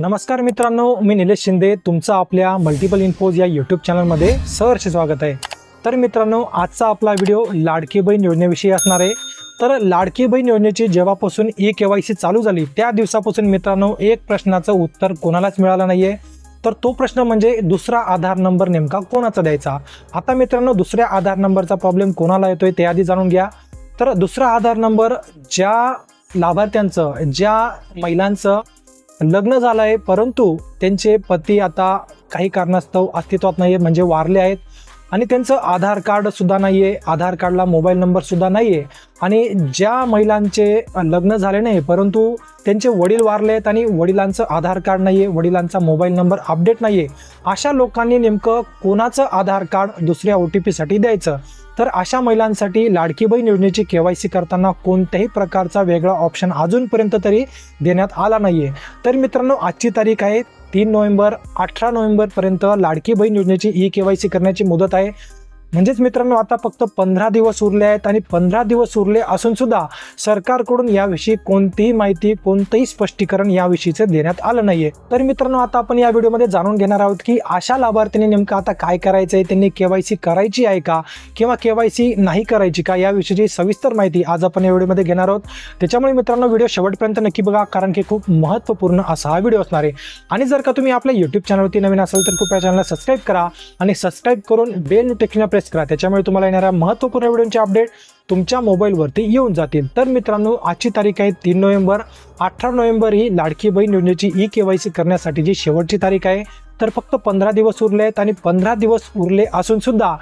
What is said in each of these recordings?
नमस्कार मित्रांनो मी निलेश शिंदे. तुमचं आपल्या मल्टिपल इन्फोज या यूट्यूब चॅनलमध्ये सहर्ष स्वागत आहे. तर मित्रांनो आजचा आपला व्हिडिओ लाडकी बहीण योजनेविषयी असणार आहे. तर लाडकी बहीण योजनेची जेव्हापासून ई के वाय सी चालू झाली त्या दिवसापासून मित्रांनो एक प्रश्नाचं उत्तर कोणालाच मिळालं नाही आहे तर तो प्रश्न म्हणजे दुसरा आधार नंबर नेमका कोणाचा द्यायचा? आता मित्रांनो दुसऱ्या आधार नंबरचा प्रॉब्लेम कोणाला येतोय ते आधी जाणून घ्या. तर दुसरा आधार नंबर ज्या लाभार्थ्यांचं ज्या महिलांचं लग्न झालं आहे परंतु त्यांचे पती आता काही कारणास्तव अस्तित्वात नाही आहे म्हणजे वारले आहेत. आणि त्यांचं आधार कार्डसुद्धा नाही आहे आधार कार्डला मोबाईल नंबरसुद्धा नाही आहे आणि ज्या महिलांचे लग्न झाले नाही परंतु त्यांचे वडील वारले आहेत आणि वडिलांचं आधार कार्ड नाही आहे वडिलांचा मोबाईल नंबर अपडेट नाही आहे अशा लोकांनी नेमकं कोणाचं आधार कार्ड दुसऱ्या ओ टी पीसाठी द्यायचं? तर अशा महिलांसाठी लाडकी बहीण योजनेची के वाय सी करताना कोणत्याही प्रकारचा वेगळा ऑप्शन अजूनपर्यंत तरी देण्यात आला नाही आहे तर मित्रांनो आजची तारीख आहे तीन नोव्हेंबर अठरा नोव्हेंबरपर्यंत लाडकी बहीण योजनेची ई के वाय सी करण्याची मुदत आहे. म्हणजेच मित्रांनो आता फक्त पंधरा दिवस उरले आहेत आणि पंधरा दिवस उरले असून सुद्धा सरकारकडून याविषयी कोणतीही माहिती कोणतंही स्पष्टीकरण याविषयीचं देण्यात आलं नाहीये. तर मित्रांनो आता आपण या व्हिडिओमध्ये जाणून घेणार आहोत की अशा लाभार्थ्यांनी नेमकं आता काय करायचं आहे त्यांनी केवायसी करायची आहे का किंवा केवायसी नाही करायची का याविषयीची सविस्तर माहिती आज आपण या व्हिडिओमध्ये घेणार आहोत. त्याच्यामुळे मित्रांनो व्हिडिओ शेवटपर्यंत नक्की बघा कारण की खूप महत्त्वपूर्ण असा हा व्हिडिओ असणार आहे. आणि जर का तुम्ही आपल्या युट्यूब चॅनलवरती नवीन असेल तर कृपया चॅनलला सबस्क्राईब करा आणि सबस्क्राईब करून बेल नोटिफिकेशन प्रेस करा. त्याच्यामुळे तुम्हाला येणाऱ्या महत्त्वपूर्ण व्हिडिओचे अपडेट तुमच्या मोबाईलवरती येऊन जातील. तर मित्रांनो आजची तारीख आहे तीन नोव्हेंबर. अठरा नोव्हेंबर ही लाडकी बहीण योजनेची ई के वाय सी करण्यासाठीची शेवटची तारीख आहे तर फक्त पंधरा दिवस उरले आहेत आणि पंधरा दिवस उरले असून सुद्धा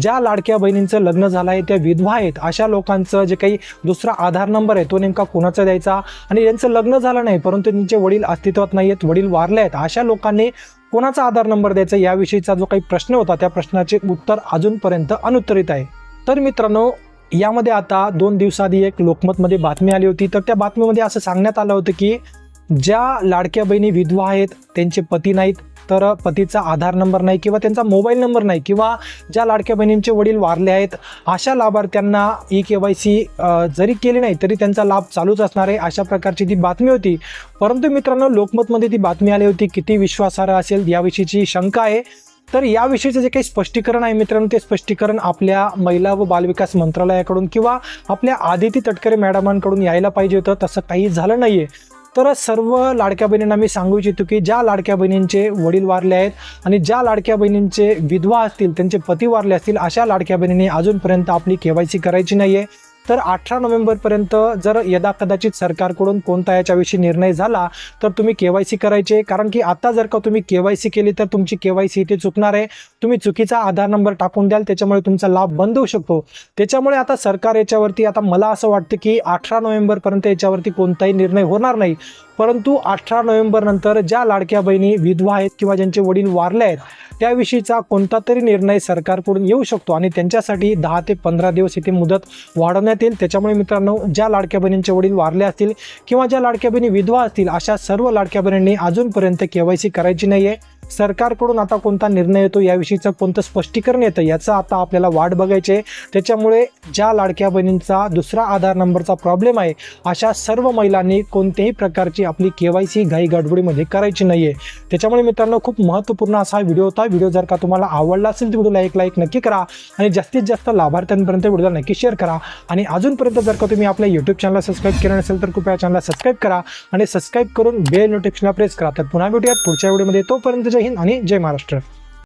ज्या लाडक्या बहिणींचं लग्न झालं आहे त्या विधवा आहेत अशा लोकांचं जे काही दुसरा आधार नंबर आहे तो नेमका कोणाचा द्यायचा? आणि यांचं लग्न झालं नाही परंतु त्यांचे वडील अस्तित्वात नाही आहेत वडील वारले आहेत अशा लोकांनी कोणाचा आधार नंबर द्यायचा याविषयीचा जो काही प्रश्न होता त्या प्रश्नाचे उत्तर अजूनपर्यंत अनुत्तरित आहे. तर मित्रांनो यामध्ये आता दोन दिवसाआधी एक लोकमतमध्ये बातमी आली होती. तर त्या बातमीमध्ये असं सांगण्यात आलं होतं की ज्या लाडक्या बहिणी विधवा आहेत त्यांचे पती नाहीत. तर पतीचा आधार नंबर नाही किंवा त्यांचा मोबाईल नंबर नाही किंवा ज्या लाडक्या बहिणींचे वडील वारले आहेत अशा लाभार्थ्यांना ई के वाय सी जरी केली नाही तरी त्यांचा लाभ चालूच असणार आहे अशा प्रकारची ती बातमी होती. परंतु मित्रांनो लोकमतमध्ये ती बातमी आली होती किती विश्वासार्ह असेल याविषयीची शंका आहे. तर याविषयीचं जे काही स्पष्टीकरण आहे मित्रांनो ते स्पष्टीकरण आपल्या महिला व बालविकास मंत्रालयाकडून किंवा आपल्या आदिती तटकरे मॅडमांकडून यायला पाहिजे होतं. तसं काही झालं नाही आहे तर सर्व लाडक्या बहिणींना मी सांगू इच्छितो की ज्या लाडक्या बहिणींचे वडील वारले आहेत आणि ज्या लाडक्या बहिणींचे विधवा असतील त्यांचे पती वारले असतील अशा लाडक्या बहिणींनी अजूनपर्यंत आपली के वाय सी करायची नाही आहे तर अठरा नोव्हेंबरपर्यंत जर यदा कदाचित सरकारकडून कोणता याच्याविषयी निर्णय झाला तर तुम्ही के वाय सी करायचे. कारण की आता जर का तुम्ही के वाय सी केली तर तुमची के वाय सी इथे चुकणार आहे. तुम्ही चुकीचा आधार नंबर टाकून द्याल त्याच्यामुळे तुमचा लाभ बंद होऊ शकतो. त्याच्यामुळे आता सरकार याच्यावरती आता मला असं वाटतं की अठरा नोव्हेंबरपर्यंत याच्यावरती कोणताही निर्णय होणार नाही. परंतु अठरा नोव्हेंबर नंतर ज्या लाडक्या बहिणी विधवा आहेत किंवा ज्यांचे वडील वारले आहेत त्याविषयीचा कोणता तरी निर्णय सरकारकडून येऊ शकतो आणि त्यांच्यासाठी दहा ते पंधरा दिवस इथे मुदत वाढवण्यात येईल. त्याच्यामुळे मित्रांनो ज्या लाडक्या बहिणींचे वडील वारले असतील किंवा ज्या लाडक्या बहिणी विधवा असतील अशा सर्व लाडक्या बहिणींनी अजूनपर्यंत के वाय सी करायची नाही आहे सरकारकडून आता कोणता निर्णय येतो याविषयीचं कोणतं स्पष्टीकरण येतं याचं आता आपल्याला वाट बघायची आहे. त्याच्यामुळे ज्या लाडक्या बहिणींचा दुसरा आधार नंबरचा प्रॉब्लेम आहे अशा सर्व महिलांनी कोणत्याही प्रकारची आपली के वाय सी घाई गडबडीमध्ये करायची नाही आहे त्याच्यामुळे मित्रांनो खूप महत्त्वपूर्ण असा व्हिडिओ होता. व्हिडिओ जर का तुम्हाला आवडला असेल तर व्हिडिओला एक लाईक नक्की करा आणि जास्तीत जास्त लाभार्थ्यांपर्यंत व्हिडिओला नक्की शेअर करा. आणि अजूनपर्यंत जर का तुम्ही आपल्या यूट्यूब चॅनलला सबस्क्राईब केलं नसेल तर कृपया चॅनलला सबस्क्राईब करा आणि सबस्क्राईब करून बेल नोटिफिकेशनला प्रेस करा. तर पुन्हा भेटूयात. पुढच्या व्हिडिओमध्ये तोपर्यंत जे हिंद आणि जय महाराष्ट्र.